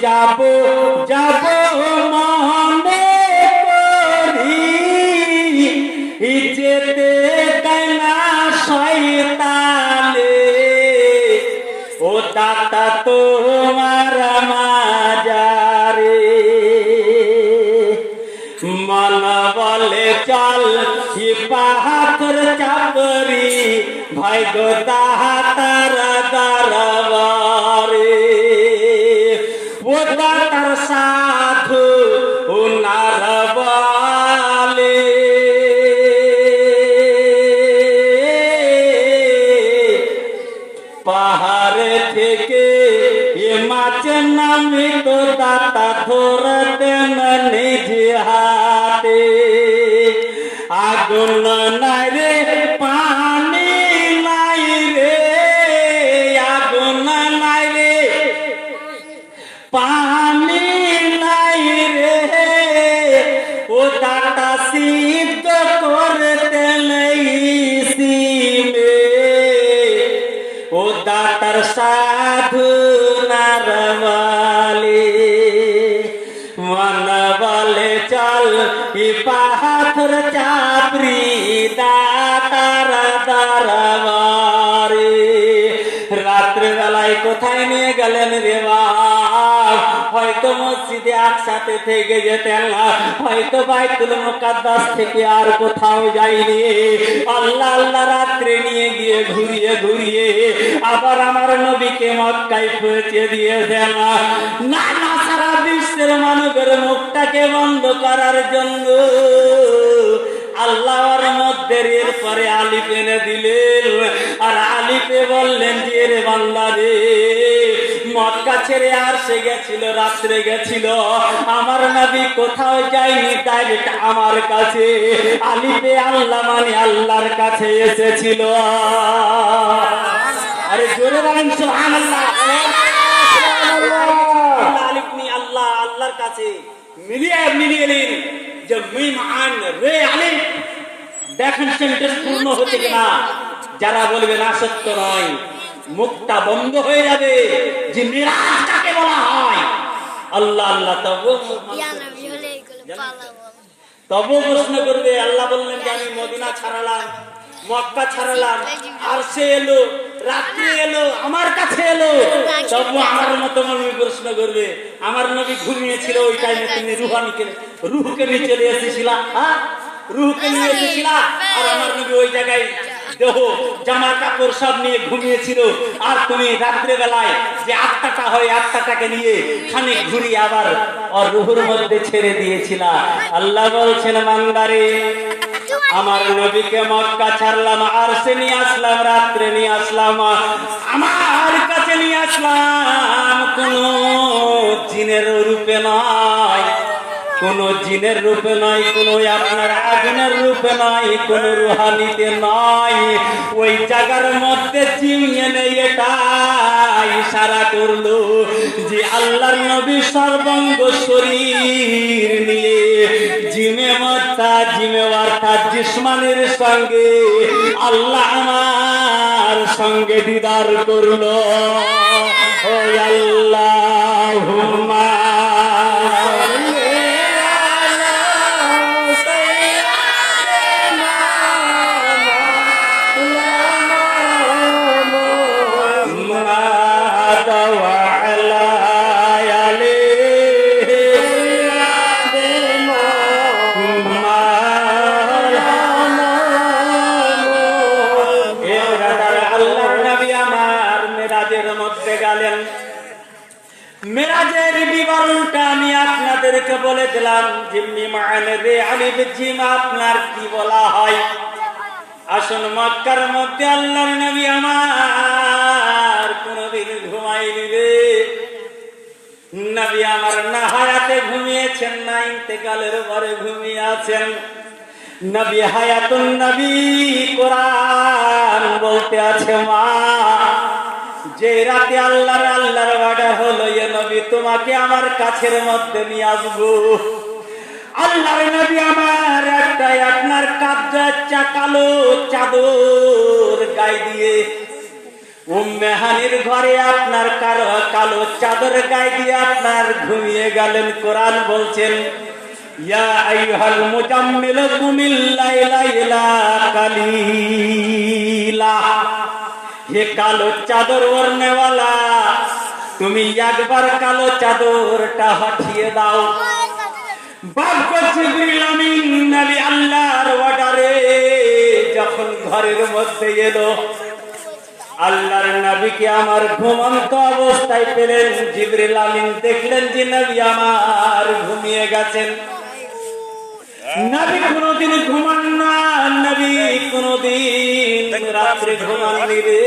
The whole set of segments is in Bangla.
যাব যাব মনে করি যেতে দেয় না শয়তানে। ও দাতা তোমার মাজারে। মন বলে চল পাহাড় চাপরি। ভাই গো তাহাতার দরবারে। ও দাতার সাধু নারমালি মন বলে চল, ই পাথর চাপড়ি দাতার দরবারে। রাত্রে বেলায় কোথায় নিয়ে গেলেন রে বাপ হয়তো মসজিদে একসাথে থেকে যেতেন না, হয়তো বাইতুল মুকাদ্দাস থেকে আর কোথাও যাইনি। আল্লাহ আল্লাহ রাত্রে নিয়ে গিয়ে ঘুরিয়ে ঘুরিয়ে আবার আমার নবীকে মক্কায় পৌঁছে দিয়েছেন। না না সারা বিশ্বের মানুষের মুখটাকে বন্ধ করার জন্য আল্লাহর মধ্যে এর পরে আলিফ এনে দিলেন। আর আলিফে বললেন, যে রে বান্দা রে মক্কা ছেড়ে আর সে গেছিল, রাত্রে গেছিল। আমার নবী কোথাও যায়নি ডাইরেক্ট আমার কাছে। আলিফে আল্লাহ মানে আল্লাহর কাছে এসেছিল। আরে জোরে বলেন আল্লাহ আলিফ আল্লাহ, আল্লাহর কাছে মিলিয়ে মিলিয়ে নিন যে মিম আন রে আলিফ। দেখেন সেন্টেন্স পূর্ণ হচ্ছে কিনা? যারা বলবে না, সত্য নয়। মুখটা বন্ধ হয়ে যাবে। যে মিরাজ কাকে বলা হয়? আল্লাহ আল্লাহ তবু প্রশ্ন করবে। আল্লাহ বললেন যে আমি মদিনা ছাড়ালাম মক্কা ছাড়ালাম আর সে এলো রাত্রি এলো আমার কাছে এলো। তবু আমার মতো নবী প্রশ্ন করবে। আমার নবী ঘুমিয়েছিল ওই টাইমে তুমি রুহানিকে রুহকে নিয়ে চলে এসেছিলা হ্যাঁ? রুহকে নিয়ে এসেছিলা আর আমার নবী ওই জায়গায় দেহ, জামা কাপড় সব নিয়ে ঘুমিয়েছিল। আর তুমি রাত্রে বেলায় যে আত্মাটা হয় আত্মাটাকে নিয়ে খানিক ঘুরি আবার ওর রুহুর মধ্যে ছেড়ে দিয়েছিলা। আল্লাহ বলছেন, মান্দারে, আমার নবীকে মক্কা ছাড়লাম, আর সে নিয়ে আসলাম, রাত্রে নিয়ে আসলাম, আমার কাছে নিয়ে আসলাম। কোন জিনের রূপে নয় কোন জিনের রূপে নয় কোন আপনার আগুনের রূপে নয় কোন রুহানিতে নয় ওই জায়গার মধ্যে জিনিয়ে নেই এটা ইশারা করল যে আল্লাহর নবী সর্বঙ্গ শরীর নিয়ে জিমে মত্তা জিমে অর্থাৎ জিসমানের সঙ্গে আল্লাহ আমার সঙ্গে দিদার করল। ও আল্লাহ মেরাজের বিবরণটা আমি আপনাদেরকে বলে দিলাম, জিম্মি রে আলিফ জিম আপনার কি বলা হয়? আসুন মক্কার মধ্যে আল্লাহর নবী আমার কোনদিন ঘুমাইনি রে। নবী আমার না হায়াতে ঘুমিয়েছেন না, ইন্তেকালের পরে ঘুমিয়ে আছেন। নবী হায়াতুন নবী কোরআন বলতে আছে, মা যে রাতে আল্লাহর আল্লাহর বাডা হলো, এ নবী, তোমাকে আমার কাছের মধ্যে নিয়ে আসব। আল্লাহর নবী আমার একটা আপনার কাবজা চাকালো চাদর গায়ে দিয়ে। উম্মেহানির ঘরে আপনার কালো কালো চাদর গায়ে দিয়ে আপনার ঘুমিয়ে গেলেন। কোরআন বলছেন, ইয়া আইয়ুহাল মুজাম্মিল কুমিল লাইলা ইলা কালিলা। হে কালো চাদর ওড়নেওয়ালা তুমি একবার কালো চাদরটা হটিয়ে দাও ভাগ্য জিবরিল আল্লাহর অর্ডারে যখন ঘরের মধ্যে এলো আল্লাহর নবীকে আমার ঘুমন্ত অবস্থায় পেলেন জিবরিল আমিন দেখলেন যে নবী আমার ঘুমিয়ে গেছেন নবী কোনদিন ঘুমান না নবী কোনদিন রাত্রে ঘুমাননি রে।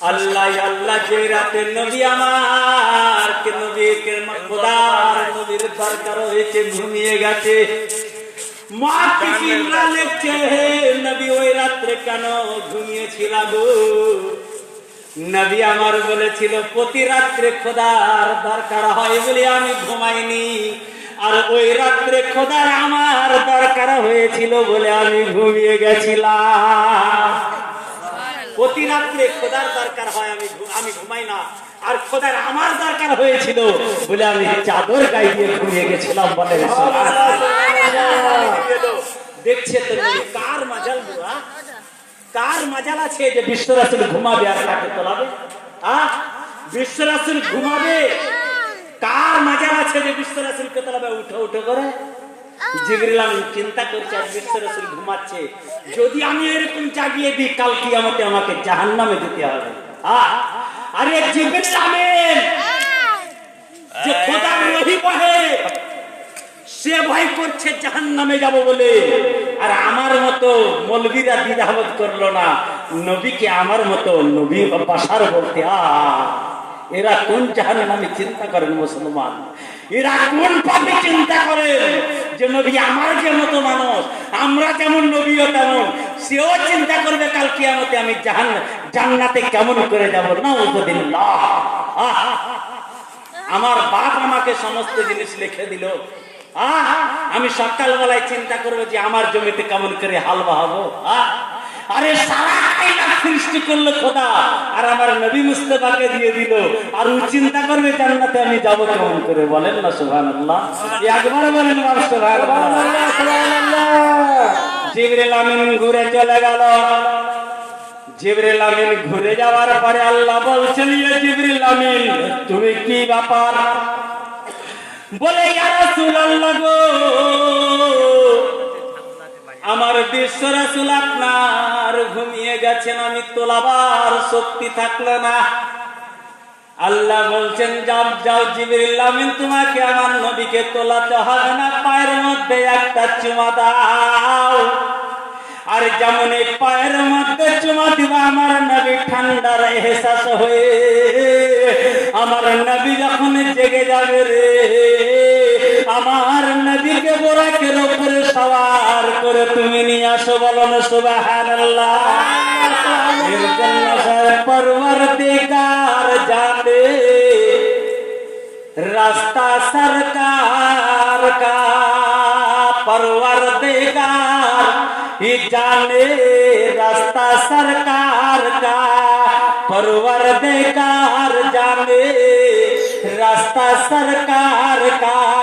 আল্লাহ আল্লাহ যে রাতে নবী আমার কে খোদার নবীর দরকার হয়েছে ঘুমিয়ে গেছে। মা কিরা লেখছে হে নবী ওই রাত্রে কেন ঘুমিয়েছিল গো? নবী আমার বলেছিল প্রতি রাত্রে খোদার দরকার হয় বলে আমি ঘুমাইনি। আর ওই রাত্রে খোদার আমার দরকার হয়েছিল বলে আমি ঘুমিয়ে গেছিলাম। প্রতি রাত্রে খোদার দরকার হয় আমি আমি ঘুমাই না। আর খোদার আমার দরকার হয়েছিল বলে আমি চাদর গায়ে দিয়ে ঘুমিয়ে গেছিলাম বলে দেখছে তো কার মাজাল বুড়া? কার মাজাল আছে যে বিশ্বরাসুল ঘুমাবে আর তাকে তোলাবে? আহ বিশ্বরাসুল ঘুমাবে? কার মাজাল আছে যে তোলাবে উঠে উঠে করে? আমি চিন্তা করছি আজ বিশ্বরাসুল ঘুমাচ্ছে। যদি আমি এরকম জাগিয়ে দিই আমাকে আমাকে জাহান্নামে দিতে হবে। আরে যে খোদার রহি বহে সে ভয় করছে জাহান নামে যাব বলে। আর আমার মতো মলবিরা দ্বিধাবোধ করল না। নবীকে আমার মতো নবী বাসার বলতে, আ এরা কোন জাহান নামে চিন্তা করেন মুসলমান? এরা কোন পাপে চিন্তা করেন যে নবী আমার যে মতো মানুষ আমরা যেমন নবীও তেমন সেও চিন্তা করবে কাল কিয়ামতে আমি জাহান জান্নাতে কেমন করে যাব? না উপদিল্লাহ আমার বাপ আমাকে সমস্ত জিনিস লিখে দিল। আহ, আমি সকালবেলায় চিন্তা করব যে আমার জমিতে কেমন করে হাল বাহাবো। আরে সারা সৃষ্টি করল খোদা। আর আমার নবী মুস্তফাকে দিয়ে দিল। আর ও চিন্তা করবে, জান্নাতে আমি যাব কেমন করে? বলেন না সুহান আল্লাহ একবার বলেন সুবহানাল্লাহ। জিবরিল আমিন ঘুরে চলে গেল। জিবরিল আমিন ঘুরে যাওয়ার পরে আল্লাহ বলছেন জিবরিল আমিন, তুমি কি ব্যাপার? বলে, ইয়া রাসূলুল্লাহ গো আপনার ঘুমিয়ে গেছেন, আমি তোলাবার শক্তি থাকল না। আল্লাহ বলছেন, যাও যাও তোমাকে আমার নবীকে তোলাতে হবে না, পায়ের মধ্যে একটা চুমা দাও। আর যেমন এই পায়ের মধ্যে চুমা দিবা, আমার নবী ঠান্ডার এহসাস হয়ে, আমার নবী যখন জেগে যাবে রে, আমার বোরাকের উপরে সওয়ার করে তুমি নিয়ে আসো বলো না সুবহানাল্লাহ এর জন্য পরবর্তীকার যাবে रास्ता सरकार का परवरदिगार ही जाने रास्ता सरकार का परवरदिगार जाने रास्ता सरकार का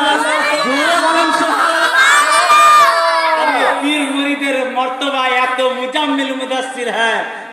সুবহানাল্লাহ। পীর মুরিদের মর্তবা এত মুজাম্মিল মুদাসসির হ্যাঁ